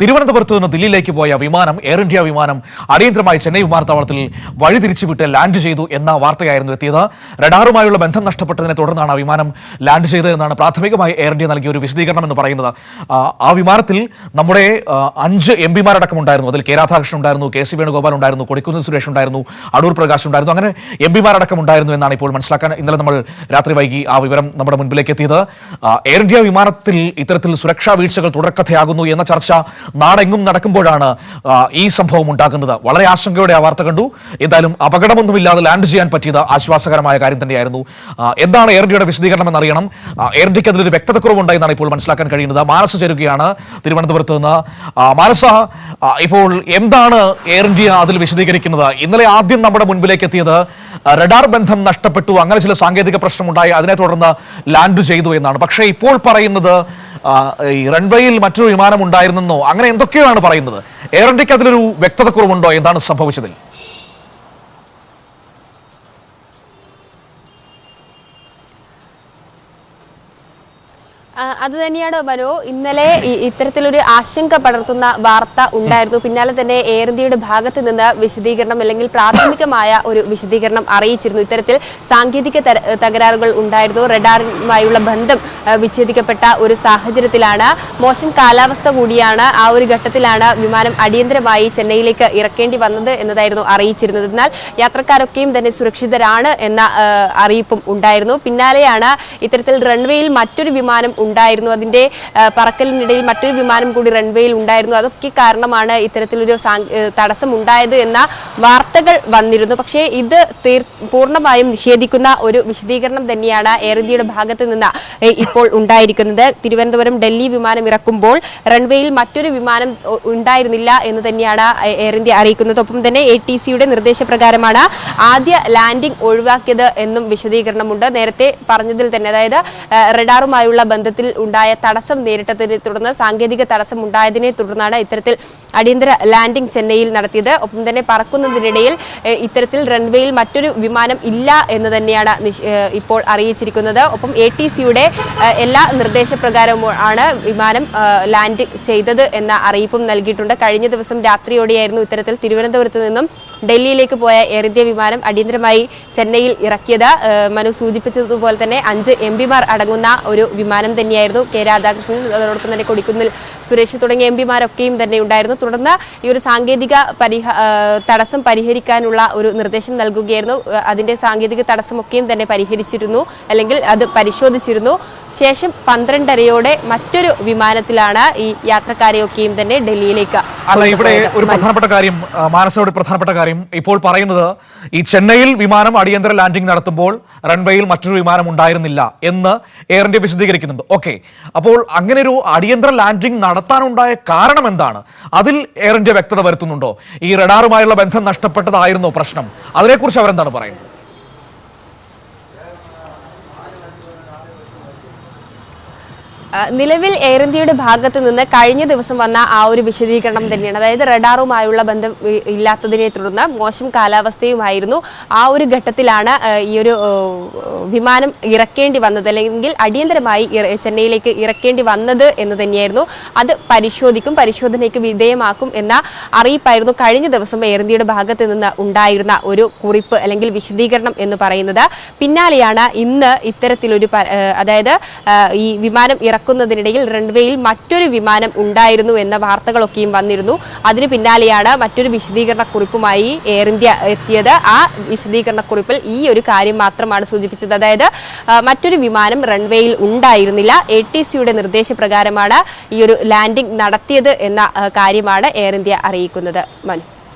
തിരുവനന്തപുരത്ത് നിന്ന് ദില്ലിയിലേക്ക് പോയ വിമാനം എയർ ഇന്ത്യ വിമാനം അടിയന്തരമായി ചെന്നൈ വിമാനത്താവളത്തിൽ വഴിതിരിച്ചുവിട്ട് ലാൻഡ് ചെയ്തു എന്ന വാർത്തയായിരുന്നു എത്തിയത്. റഡാറുമായുള്ള ബന്ധം നഷ്ടപ്പെട്ടതിനെ തുടർന്നാണ് ആ വിമാനം ലാൻഡ് ചെയ്തത് എന്നാണ് പ്രാഥമികമായി എയർ ഇന്ത്യ നൽകിയ ഒരു വിശദീകരണം എന്ന് പറയുന്നത്. ആ വിമാനത്തിൽ നമ്മുടെ അഞ്ച് എം പിമാരടക്കം ഉണ്ടായിരുന്നു. അതിൽ കെ രാധാകൃഷ്ണൻ ഉണ്ടായിരുന്നു കെ സി വേണുഗോപാൽ ഉണ്ടായിരുന്നു കൊടിക്കുന്നിൽ സുരേഷ് ഉണ്ടായിരുന്നു അടൂർ പ്രകാശ് ഉണ്ടായിരുന്നു. അങ്ങനെ എം പിമാരടക്കം ഉണ്ടായിരുന്നു എന്നാണ് ഇപ്പോൾ മനസ്സിലാക്കാൻ ഇന്നലെ നമ്മൾ രാത്രി വൈകി ആ വിവരം നമ്മുടെ മുൻപിലേക്ക് എത്തിയത്. എയർ ഇന്ത്യ വിമാനത്തിൽ ഇത്തരത്തിൽ സുരക്ഷാ വീഴ്ചകൾ തുടർക്കഥയാകുന്നു എന്ന ചർച്ച നാടെങ്ങും നടക്കുമ്പോഴാണ് ഈ സംഭവം ഉണ്ടാകുന്നത്. വളരെ ആശങ്കയോടെ ആ വാർത്ത കണ്ടു. എന്തായാലും അപകടമൊന്നുമില്ലാതെ ലാൻഡ് ചെയ്യാൻ പറ്റിയത് ആശ്വാസകരമായ കാര്യം തന്നെയായിരുന്നു. എന്താണ് എയർ ഇന്ത്യയുടെ വിശദീകരണം എന്നറിയണം. എയർ ഇന്ത്യയ്ക്ക് അതിലൊരു വ്യക്തതക്കുറവുണ്ടായി എന്നാണ് ഇപ്പോൾ മനസ്സിലാക്കാൻ കഴിയുന്നത്. മാനസ ചേരുകയാണ് തിരുവനന്തപുരത്ത് നിന്ന്. മാനസ ഇപ്പോൾ എന്താണ് എയർ ഇന്ത്യ അതിൽ വിശദീകരിക്കുന്നത്? ഇന്നലെ ആദ്യം നമ്മുടെ മുൻപിലേക്ക് എത്തിയത് റഡാർ ബന്ധം നഷ്ടപ്പെട്ടു. അങ്ങനെ ചില സാങ്കേതിക പ്രശ്നമുണ്ടായി. അതിനെ തുടർന്ന് ലാൻഡ് ചെയ്തു എന്നാണ്. പക്ഷേ ഇപ്പോൾ പറയുന്നത് ഈ റൺവേയിൽ മറ്റൊരു വിമാനം ഉണ്ടായിരുന്നെന്നോ? അങ്ങനെ എന്തൊക്കെയാണ് പറയുന്നത്. എയർ ഇന്ത്യയ്ക്ക് അതിലൊരു വ്യക്തതക്കുറവുണ്ടോ? എന്താണ് സംഭവിച്ചതിൽ? അത് തന്നെയാണ് മനോ? ഇന്നലെ ഇത്തരത്തിലൊരു ആശങ്ക പടർത്തുന്ന വാർത്ത ഉണ്ടായിരുന്നു. പിന്നാലെ തന്നെ എയർ ഇന്ത്യയുടെ ഭാഗത്ത് നിന്ന് വിശദീകരണം അല്ലെങ്കിൽ പ്രാഥമികമായ ഒരു വിശദീകരണം അറിയിച്ചിരുന്നു. ഇത്തരത്തിൽ സാങ്കേതിക തകരാറുകൾ ഉണ്ടായിരുന്നു. റഡാറുമായുള്ള ബന്ധം വിച്ഛേദിക്കപ്പെട്ട ഒരു സാഹചര്യത്തിലാണ്. മോശം കാലാവസ്ഥ കൂടിയാണ് ആ ഒരു ഘട്ടത്തിലാണ് വിമാനം അടിയന്തരമായി ചെന്നൈയിലേക്ക് ഇറക്കേണ്ടി വന്നത് എന്നതായിരുന്നു അറിയിച്ചിരുന്നത്. എന്നാൽ യാത്രക്കാരൊക്കെയും തന്നെ സുരക്ഷിതരാണ് എന്ന അറിയിപ്പും ഉണ്ടായിരുന്നു. പിന്നാലെയാണ് ഇത്തരത്തിൽ റൺവേയിൽ മറ്റൊരു വിമാനം ഉണ്ടായിരുന്നു. അതിന്റെ ആ, പറക്കലിനിടയിൽ മറ്റൊരു വിമാനം കൂടി റൺവേയിൽ ഉണ്ടായിരുന്നു. അതൊക്കെ കാരണമാണ് ഇത്തരത്തിലൊരു തടസ്സം ഉണ്ടായത് എന്ന വാർത്തകൾ വന്നിരുന്നു. പക്ഷേ ഇത് തീർ പൂർണമായും നിഷേധിക്കുന്ന ഒരു വിശദീകരണം തന്നെയാണ് എയർ ഇന്ത്യയുടെ ഭാഗത്ത് നിന്ന് ഇപ്പോൾ ഉണ്ടായിരിക്കുന്നത്. തിരുവനന്തപുരം ഡൽഹി വിമാനം ഇറക്കുമ്പോൾ റൺവേയിൽ മറ്റൊരു വിമാനം ഉണ്ടായിരുന്നില്ല എന്ന് തന്നെയാണ് എയർ ഇന്ത്യ അറിയിക്കുന്നത്. ഒപ്പം തന്നെ എ ടി സിയുടെ നിർദ്ദേശപ്രകാരമാണ് ആദ്യ ലാൻഡിംഗ് ഒഴിവാക്കിയത് എന്നും വിശദീകരണമുണ്ട്. നേരത്തെ പറഞ്ഞതിൽ തന്നെ അതായത് റഡാറുമായുള്ള ബന്ധത്തിൽ ഉണ്ടായ തടസ്സം നേരിട്ടതിനെ തുടർന്ന് സാങ്കേതിക തടസ്സം ഉണ്ടായതിനെ തുടർന്നാണ് ഇത്തരത്തിൽ അടിയന്തര ലാൻഡിംഗ് ചെന്നൈയിൽ നടത്തിയത്. ഒപ്പം തന്നെ പറക്കുന്നതിനിടയിൽ ഇത്തരത്തിൽ റൺവേയിൽ മറ്റൊരു വിമാനം ഇല്ല എന്ന് തന്നെയാണ് ഇപ്പോൾ അറിയിച്ചിരിക്കുന്നത്. ഒപ്പം എ ടി സിയുടെ എല്ലാ നിർദ്ദേശപ്രകാരവും വിമാനം ലാൻഡ് ചെയ്തത് എന്ന അറിയിപ്പും നൽകിയിട്ടുണ്ട്. കഴിഞ്ഞ ദിവസം രാത്രിയോടെയായിരുന്നു ഇത്തരത്തിൽ തിരുവനന്തപുരത്ത് നിന്നും ഡൽഹിയിലേക്ക് പോയ എയർ ഇന്ത്യ വിമാനം അടിയന്തരമായി ചെന്നൈയിൽ ഇറക്കിയത്. മനു സൂചിപ്പിച്ചതുപോലെ തന്നെ അഞ്ച് എം അടങ്ങുന്ന ഒരു വിമാനം തന്നെയായിരുന്നു. കെ രാധാകൃഷ്ണൻ അതോടൊപ്പം തന്നെ കൊടിക്കുന്നിൽ സുരേഷ് തുടങ്ങിയ എം പിമാരൊക്കെയും തന്നെ ഉണ്ടായിരുന്നു. തുടർന്ന് ഈ ഒരു സാങ്കേതിക പരിഹ തടസ്സം പരിഹരിക്കാനുള്ള ഒരു നിർദ്ദേശം നൽകുകയായിരുന്നു. അതിന്റെ സാങ്കേതിക തടസ്സമൊക്കെയും തന്നെ പരിഹരിച്ചിരുന്നു. അല്ലെങ്കിൽ അത് പരിശോധിച്ചിരുന്നു. ശേഷം പന്ത്രണ്ടരയോടെ മറ്റൊരു വിമാനത്തിലാണ് ഈ യാത്രക്കാരെയൊക്കെയും തന്നെ ഡൽഹിയിലേക്ക് അല്ല ഇവിടെ ഒരു പ്രധാനപ്പെട്ട കാര്യം മാനസയുടെ പ്രധാനപ്പെട്ട കാര്യം. ഇപ്പോൾ പറയുന്നത് ഈ ചെന്നൈയിൽ വിമാനം അടിയന്തര ലാൻഡിംഗ് നടത്തുമ്പോൾ റൺവേയിൽ മറ്റൊരു വിമാനം ഉണ്ടായിരുന്നില്ല എന്ന് എയർ ഇന്ത്യ വിശദീകരിക്കുന്നുണ്ട്. ഓക്കെ അപ്പോൾ അങ്ങനെ ഒരു അടിയന്തര ലാൻഡിംഗ് നടത്താനുണ്ടായ കാരണം എന്താണ്? അതിൽ എയർ ഇന്ത്യ വ്യക്തത വരുത്തുന്നുണ്ടോ? ഈ റഡാറുമായുള്ള ബന്ധം നഷ്ടപ്പെട്ടതായിരുന്നോ പ്രശ്നം? അതിനെക്കുറിച്ച് അവരെന്താണ് പറയുന്നത്? നിലവിൽ എയർ ഇന്ത്യയുടെ ഭാഗത്ത് നിന്ന് കഴിഞ്ഞ ദിവസം വന്ന ആ ഒരു വിശദീകരണം തന്നെയാണ്. അതായത് റഡാറുമായുള്ള ബന്ധം ഇല്ലാത്തതിനെ തുടർന്ന് മോശം കാലാവസ്ഥയുമായിരുന്നു ആ ഒരു ഘട്ടത്തിലാണ് ഈ ഒരു വിമാനം ഇറക്കേണ്ടി വന്നത് അല്ലെങ്കിൽ അടിയന്തരമായി ഇറ- ചെന്നൈയിലേക്ക് ഇറക്കേണ്ടി വന്നത് എന്ന് തന്നെയായിരുന്നു. അത് പരിശോധിക്കും പരിശോധനയ്ക്ക് വിധേയമാക്കും എന്ന അറിയിപ്പായിരുന്നു കഴിഞ്ഞ ദിവസം എയർ ഇന്ത്യയുടെ ഭാഗത്ത് നിന്ന് ഉണ്ടായിരുന്ന ഒരു കുറിപ്പ് അല്ലെങ്കിൽ വിശദീകരണം എന്ന് പറയുന്നത്. പിന്നാലെയാണ് ഇന്ന് ഇത്തരത്തിലൊരു അതായത് ഈ വിമാനം ഇറക്കുന്നതിനിടയിൽ റൺവേയിൽ മറ്റൊരു വിമാനം ഉണ്ടായിരുന്നു എന്ന വാർത്തകളൊക്കെയും വന്നിരുന്നു. അതിന് പിന്നാലെയാണ് മറ്റൊരു വിശദീകരണ കുറിപ്പുമായി എയർ ഇന്ത്യ എത്തിയത്. ആ വിശദീകരണ കുറിപ്പിൽ ഈ ഒരു കാര്യം മാത്രമാണ് സൂചിപ്പിച്ചത്. അതായത് മറ്റൊരു വിമാനം റൺവേയിൽ ഉണ്ടായിരുന്നില്ല. എ ടി സിയുടെ നിർദ്ദേശപ്രകാരമാണ് ഈ ഒരു ലാൻഡിംഗ് നടത്തിയത് എന്ന കാര്യമാണ് എയർ ഇന്ത്യ അറിയിക്കുന്നത്. മനു.